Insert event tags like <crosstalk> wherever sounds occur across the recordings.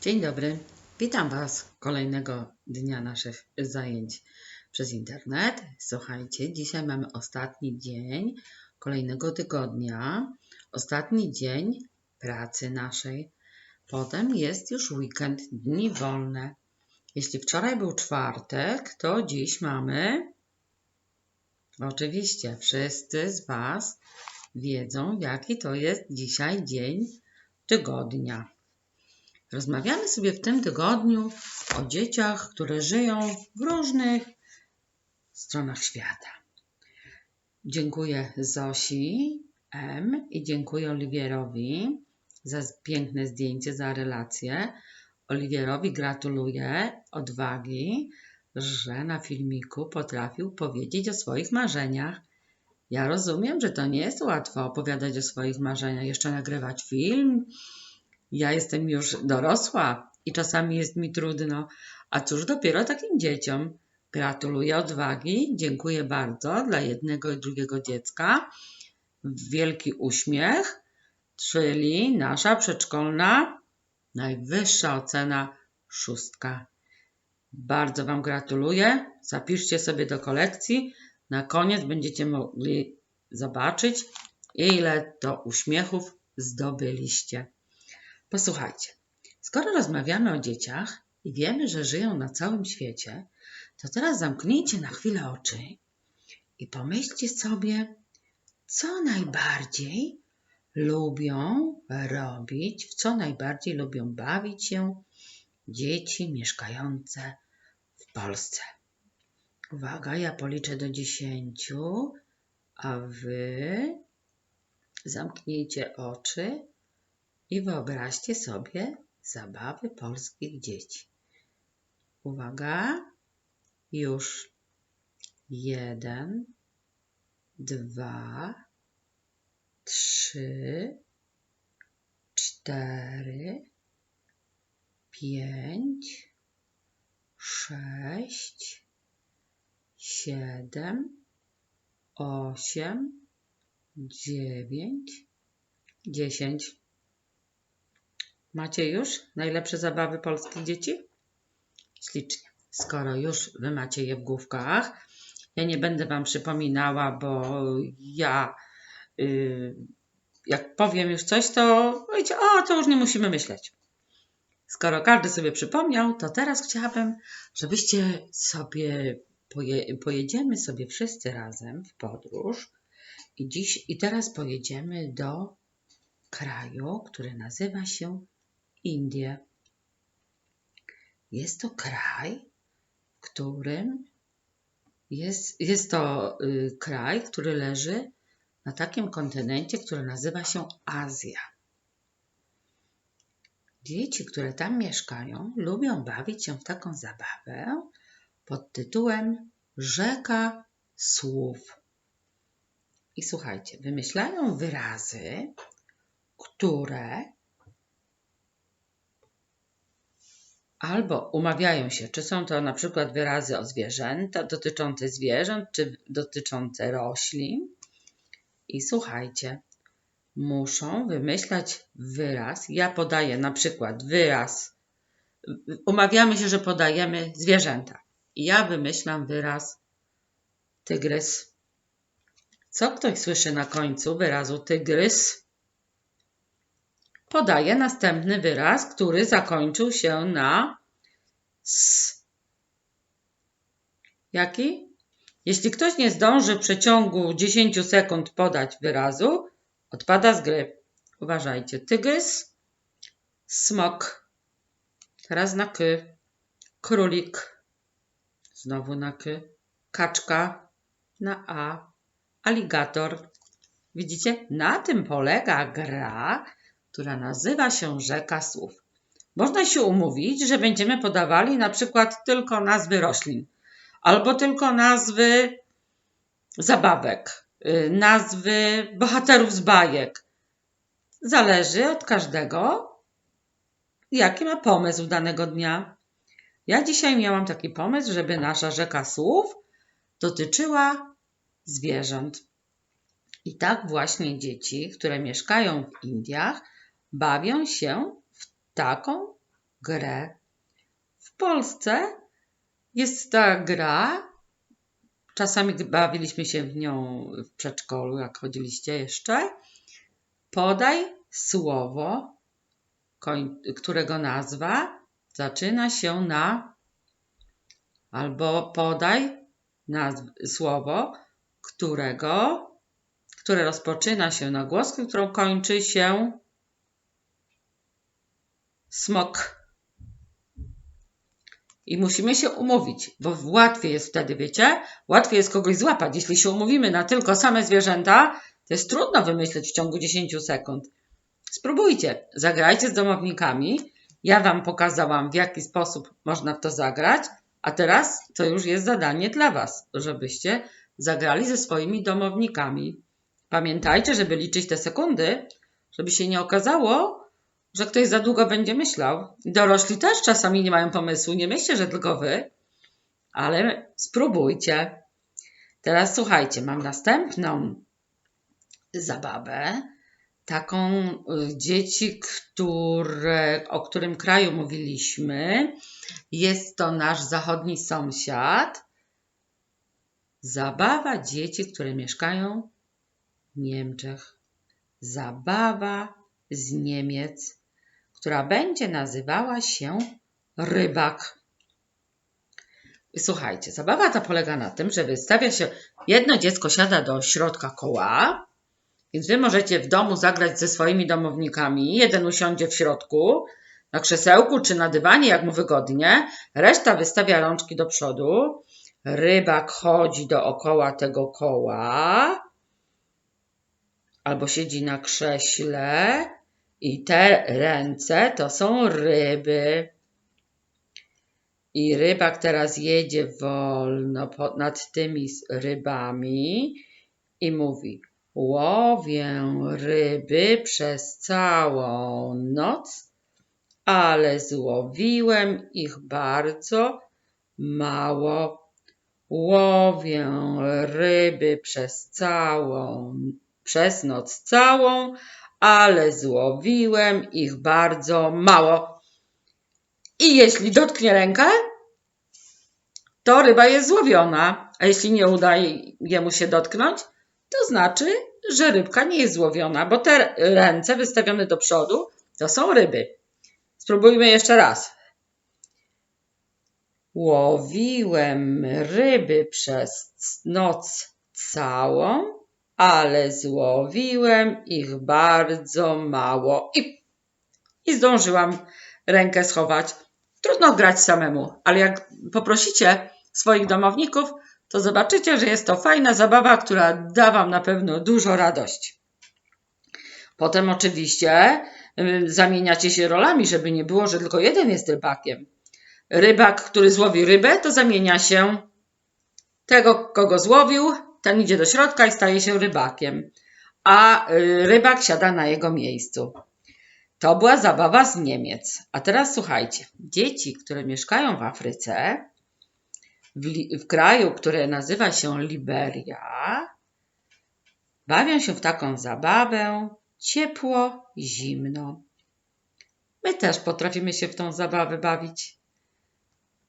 Dzień dobry. Witam Was kolejnego dnia naszych zajęć przez internet. Słuchajcie, dzisiaj mamy ostatni dzień kolejnego tygodnia, ostatni dzień pracy naszej. Potem jest już weekend, dni wolne. Jeśli wczoraj był czwartek, to dziś mamy. Oczywiście, wszyscy z Was wiedzą, jaki to jest dzisiaj dzień tygodnia. Rozmawiamy sobie w tym tygodniu o dzieciach, które żyją w różnych stronach świata. Dziękuję Zosi M i dziękuję Oliwierowi za piękne zdjęcie, za relację. Oliwierowi gratuluję odwagi, że na filmiku potrafił powiedzieć o swoich marzeniach. Ja rozumiem, że to nie jest łatwo opowiadać o swoich marzeniach, jeszcze nagrywać film. Ja jestem już dorosła i czasami jest mi trudno, a cóż dopiero takim dzieciom. Gratuluję odwagi, dziękuję bardzo dla jednego i drugiego dziecka. Wielki uśmiech, czyli nasza przedszkolna najwyższa ocena szóstka. Bardzo Wam gratuluję. Zapiszcie sobie do kolekcji. Na koniec będziecie mogli zobaczyć, ile to uśmiechów zdobyliście. Posłuchajcie, skoro rozmawiamy o dzieciach i wiemy, że żyją na całym świecie, to teraz zamknijcie na chwilę oczy i pomyślcie sobie, co najbardziej lubią robić, w co najbardziej lubią bawić się dzieci mieszkające w Polsce. Uwaga, ja policzę do dziesięciu, a wy zamknijcie oczy i wyobraźcie sobie zabawy polskich dzieci. Uwaga, już jeden, dwa, trzy, cztery, pięć, sześć, siedem, osiem, dziewięć, dziesięć. Macie już najlepsze zabawy polskich dzieci? Ślicznie. Skoro już wy macie je w główkach, ja nie będę wam przypominała, bo ja yy, jak powiem już coś, to powiecie, o, to już nie musimy myśleć. Skoro każdy sobie przypomniał, to teraz chciałabym, żebyście sobie poje, pojedziemy sobie wszyscy razem w podróż i dziś i teraz pojedziemy do kraju, który nazywa się Indie. Jest to kraj, w którym jest, jest to y, kraj, który leży na takim kontynencie, który nazywa się Azja. Dzieci, które tam mieszkają, lubią bawić się w taką zabawę pod tytułem Rzeka Słów. I słuchajcie, wymyślają wyrazy, które albo umawiają się, czy są to na przykład wyrazy o zwierzęta, dotyczące zwierząt, czy dotyczące roślin. I słuchajcie, muszą wymyślać wyraz. Ja podaję na przykład wyraz. Umawiamy się, że podajemy zwierzęta. Ja wymyślam wyraz tygrys. Co ktoś słyszy na końcu wyrazu tygrys? Podaję następny wyraz, który zakończył się na s. Jaki? Jeśli ktoś nie zdąży w przeciągu 10 sekund podać wyrazu, odpada z gry. Uważajcie. Tygrys, smok. Teraz na k. Królik. Znowu na k. Kaczka. Na a. Aligator. Widzicie? Na tym polega gra, która nazywa się Rzeka Słów. Można się umówić, że będziemy podawali na przykład tylko nazwy roślin, albo tylko nazwy zabawek, y, nazwy bohaterów z bajek. Zależy od każdego, jaki ma pomysł danego dnia. Ja dzisiaj miałam taki pomysł, żeby nasza rzeka słów dotyczyła zwierząt. I tak właśnie dzieci, które mieszkają w Indiach, bawią się w taką grę. W Polsce jest ta gra. Czasami bawiliśmy się w nią w przedszkolu, jak chodziliście jeszcze. Podaj słowo, którego nazwa zaczyna się na albo podaj nazw- słowo, którego, które rozpoczyna się na głoskę, którą kończy się smok. I musimy się umówić, bo łatwiej jest wtedy, wiecie? Łatwiej jest kogoś złapać. Jeśli się umówimy na tylko same zwierzęta, to jest trudno wymyśleć w ciągu 10 sekund. Spróbujcie, zagrajcie z domownikami. Ja Wam pokazałam, w jaki sposób można w to zagrać, a teraz to już jest zadanie dla Was, żebyście zagrali ze swoimi domownikami. Pamiętajcie, żeby liczyć te sekundy, żeby się nie okazało, że ktoś za długo będzie myślał. Dorośli też czasami nie mają pomysłu. Nie myślcie, że tylko wy, ale spróbujcie. Teraz słuchajcie, mam następną zabawę. Taką y, dzieci, które, o którym kraju mówiliśmy. Jest to nasz zachodni sąsiad. Zabawa dzieci, które mieszkają w Niemczech. Zabawa z Niemiec, która będzie nazywała się rybak. Słuchajcie, zabawa ta polega na tym, że wystawia się, jedno dziecko siada do środka koła, więc wy możecie w domu zagrać ze swoimi domownikami. Jeden usiądzie w środku, na krzesełku czy na dywanie, jak mu wygodnie. Reszta wystawia rączki do przodu. Rybak chodzi dookoła tego koła albo siedzi na krześle i te ręce to są ryby. I rybak teraz jedzie wolno nad tymi rybami i mówi: Łowię ryby przez całą noc, ale złowiłem ich bardzo mało. Łowię ryby przez całą, przez noc całą, ale złowiłem ich bardzo mało. I jeśli dotknie rękę, to ryba jest złowiona, a jeśli nie uda jemu się dotknąć, to znaczy, że rybka nie jest złowiona, bo te ręce wystawione do przodu to są ryby. Spróbujmy jeszcze raz. Łowiłem ryby przez noc całą, ale złowiłem ich bardzo mało i, i zdążyłam rękę schować. Trudno grać samemu, ale jak poprosicie swoich domowników, to zobaczycie, że jest to fajna zabawa, która da Wam na pewno dużo radości. Potem oczywiście zamieniacie się rolami, żeby nie było, że tylko jeden jest rybakiem. Rybak, który złowi rybę, to zamienia się tego, kogo złowił, ten idzie do środka i staje się rybakiem, a y, rybak siada na jego miejscu. To była zabawa z Niemiec. A teraz słuchajcie, dzieci, które mieszkają w Afryce, w, w kraju, które nazywa się Liberia, bawią się w taką zabawę ciepło, zimno. My też potrafimy się w tą zabawę bawić.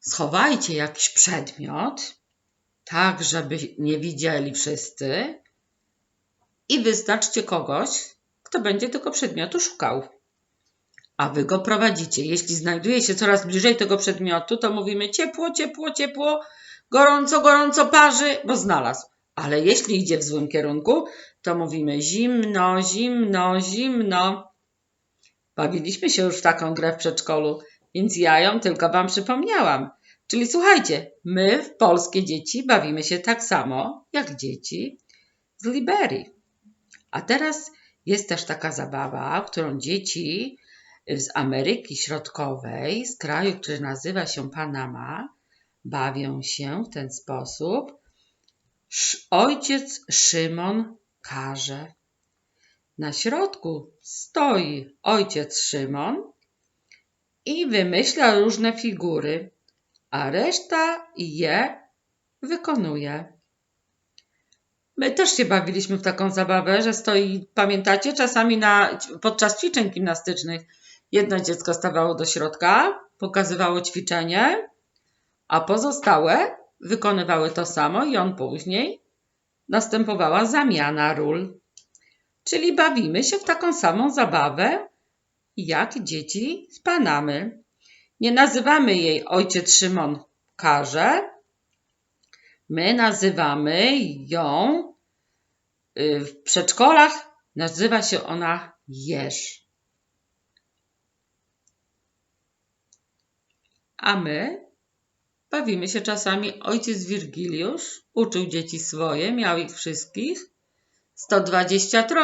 Schowajcie jakiś przedmiot, tak żeby nie widzieli wszyscy i wyznaczcie kogoś, kto będzie tego przedmiotu szukał. A wy go prowadzicie. Jeśli znajduje się coraz bliżej tego przedmiotu, to mówimy ciepło, ciepło, ciepło, gorąco, gorąco parzy, bo znalazł. Ale jeśli idzie w złym kierunku, to mówimy zimno, zimno, zimno. Bawiliśmy się już w taką grę w przedszkolu, więc ja ją tylko wam przypomniałam. Czyli słuchajcie, my, w polskie dzieci, bawimy się tak samo jak dzieci z Liberii. A teraz jest też taka zabawa, którą dzieci z Ameryki Środkowej, z kraju, który nazywa się Panama, bawią się w ten sposób. Ojciec Szymon każe. Na środku stoi ojciec Szymon i wymyśla różne figury a reszta je wykonuje. My też się bawiliśmy w taką zabawę, że stoi, pamiętacie, czasami na, podczas ćwiczeń gimnastycznych Jedno dziecko stawało do środka, pokazywało ćwiczenie, a pozostałe wykonywały to samo i on później następowała zamiana ról. Czyli bawimy się w taką samą zabawę, jak dzieci z Panamy. Nie nazywamy jej ojciec Szymon karze. My nazywamy ją y, w przedszkolach, nazywa się ona jeż. A my bawimy się czasami. Ojciec Wirgiliusz uczył dzieci swoje, miał ich wszystkich 123.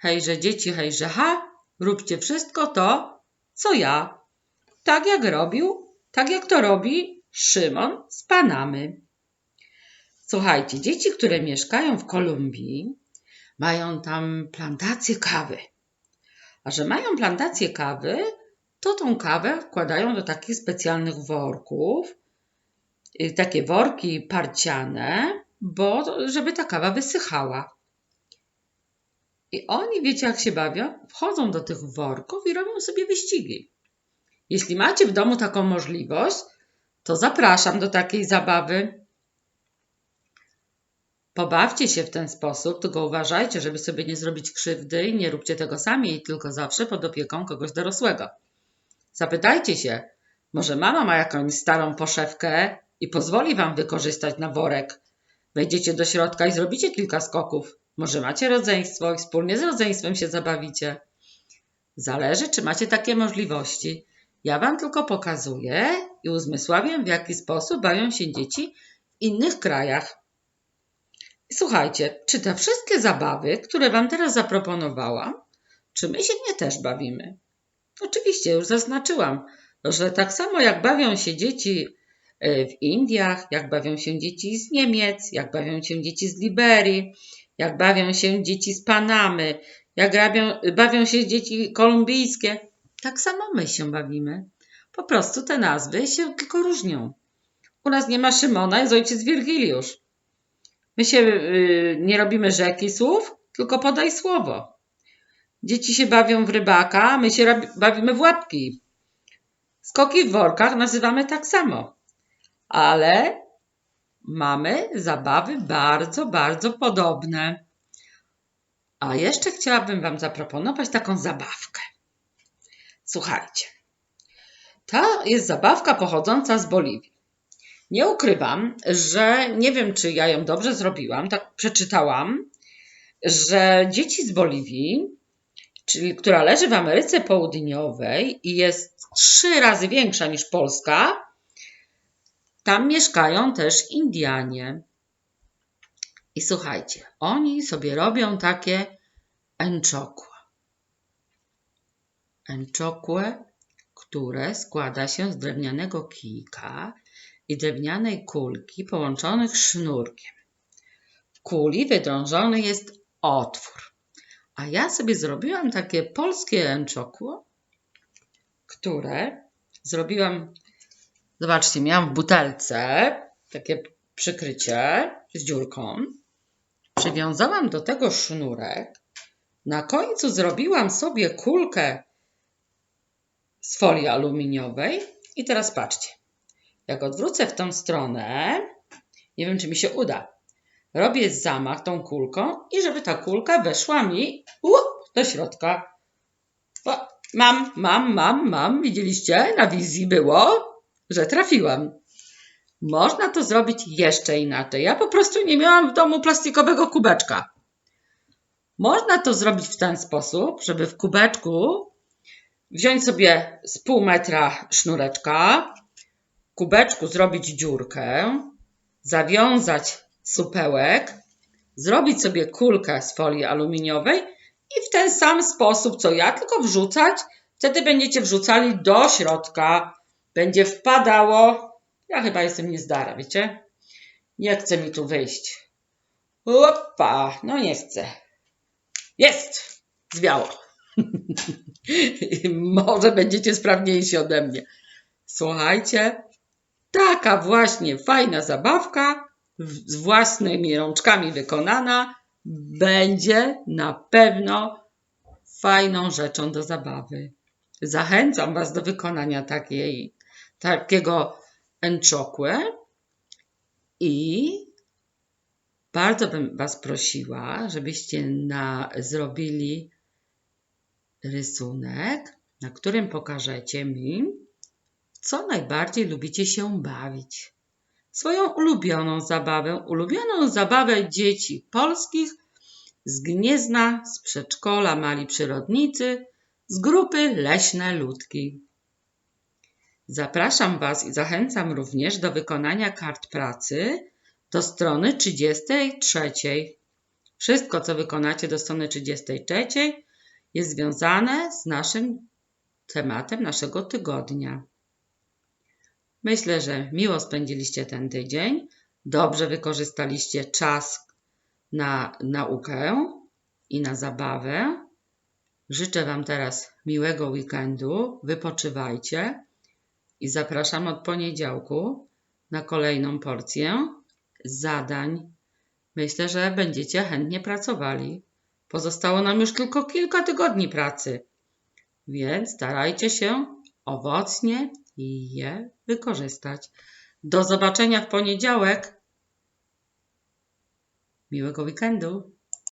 Hejże dzieci, hejże ha, róbcie wszystko to, co ja. Tak jak robił, tak jak to robi Szymon z Panamy. Słuchajcie, dzieci, które mieszkają w Kolumbii, mają tam plantację kawy. A że mają plantację kawy, to tą kawę wkładają do takich specjalnych worków, y, takie worki parciane, bo żeby ta kawa wysychała. I oni, wiecie jak się bawią? Wchodzą do tych worków i robią sobie wyścigi. Jeśli macie w domu taką możliwość, to zapraszam do takiej zabawy. Pobawcie się w ten sposób, tylko uważajcie, żeby sobie nie zrobić krzywdy i nie róbcie tego sami, tylko zawsze pod opieką kogoś dorosłego. Zapytajcie się, może mama ma jakąś starą poszewkę i pozwoli wam wykorzystać na worek. Wejdziecie do środka i zrobicie kilka skoków. Może macie rodzeństwo i wspólnie z rodzeństwem się zabawicie. Zależy, czy macie takie możliwości. Ja Wam tylko pokazuję i uzmysławiam, w jaki sposób bawią się dzieci w innych krajach. Słuchajcie, czy te wszystkie zabawy, które Wam teraz zaproponowałam, czy my się nie też bawimy? Oczywiście, już zaznaczyłam, że tak samo jak bawią się dzieci e, w Indiach, jak bawią się dzieci z Niemiec, jak bawią się dzieci z Liberii, jak bawią się dzieci z Panamy, jak bawią, bawią się dzieci kolumbijskie, tak samo my się bawimy. Po prostu te nazwy się tylko różnią. U nas nie ma Szymona, jest ojciec Wirgiliusz. My się yy, nie robimy rzeki słów, tylko podaj słowo. Dzieci się bawią w rybaka, my się bawimy w łapki. Skoki w workach nazywamy tak samo. Ale mamy zabawy bardzo, bardzo podobne. A jeszcze chciałabym Wam zaproponować taką zabawkę. Słuchajcie, ta jest zabawka pochodząca z Boliwii. Nie ukrywam, że nie wiem, czy ja ją dobrze zrobiłam, tak przeczytałam, że dzieci z Boliwii, czyli która leży w Ameryce Południowej i jest trzy razy większa niż Polska, tam mieszkają też Indianie. I słuchajcie, oni sobie robią takie enczokłe. Enczokłe, które składa się z drewnianego kijka i drewnianej kulki połączonych sznurkiem. W kuli wydrążony jest otwór. A ja sobie zrobiłam takie polskie enczokło, które zrobiłam Zobaczcie, miałam w butelce takie przykrycie z dziurką. Przywiązałam do tego sznurek. Na końcu zrobiłam sobie kulkę z folii aluminiowej. I teraz patrzcie. Jak odwrócę w tą stronę, nie wiem, czy mi się uda. Robię zamach tą kulką i żeby ta kulka weszła mi up, do środka. O, mam, mam, mam, mam. Widzieliście? Na wizji było że trafiłam. Można to zrobić jeszcze inaczej. Ja po prostu nie miałam w domu plastikowego kubeczka. Można to zrobić w ten sposób, żeby w kubeczku wziąć sobie z pół metra sznureczka, w kubeczku zrobić dziurkę, zawiązać supełek, zrobić sobie kulkę z folii aluminiowej i w ten sam sposób co ja, tylko wrzucać. Wtedy będziecie wrzucali do środka będzie wpadało. Ja chyba jestem niezdara, wiecie? Nie chce mi tu wyjść. Opa, no nie chcę. Jest! Zwiało. <laughs> Może będziecie sprawniejsi ode mnie. Słuchajcie, taka właśnie fajna zabawka, z własnymi rączkami wykonana, będzie na pewno fajną rzeczą do zabawy. Zachęcam Was do wykonania takiej, takiego enchokłe i bardzo bym Was prosiła, żebyście na, zrobili rysunek, na którym pokażecie mi, co najbardziej lubicie się bawić. Swoją ulubioną zabawę, ulubioną zabawę dzieci polskich z Gniezna, z przedszkola Mali Przyrodnicy, z grupy Leśne Ludki. Zapraszam Was i zachęcam również do wykonania kart pracy do strony 33. Wszystko, co wykonacie do strony 33, jest związane z naszym tematem naszego tygodnia. Myślę, że miło spędziliście ten tydzień, dobrze wykorzystaliście czas na naukę i na zabawę. Życzę Wam teraz miłego weekendu, wypoczywajcie i zapraszam od poniedziałku na kolejną porcję zadań. Myślę, że będziecie chętnie pracowali. Pozostało nam już tylko kilka tygodni pracy, więc starajcie się owocnie je wykorzystać. Do zobaczenia w poniedziałek. Miłego weekendu.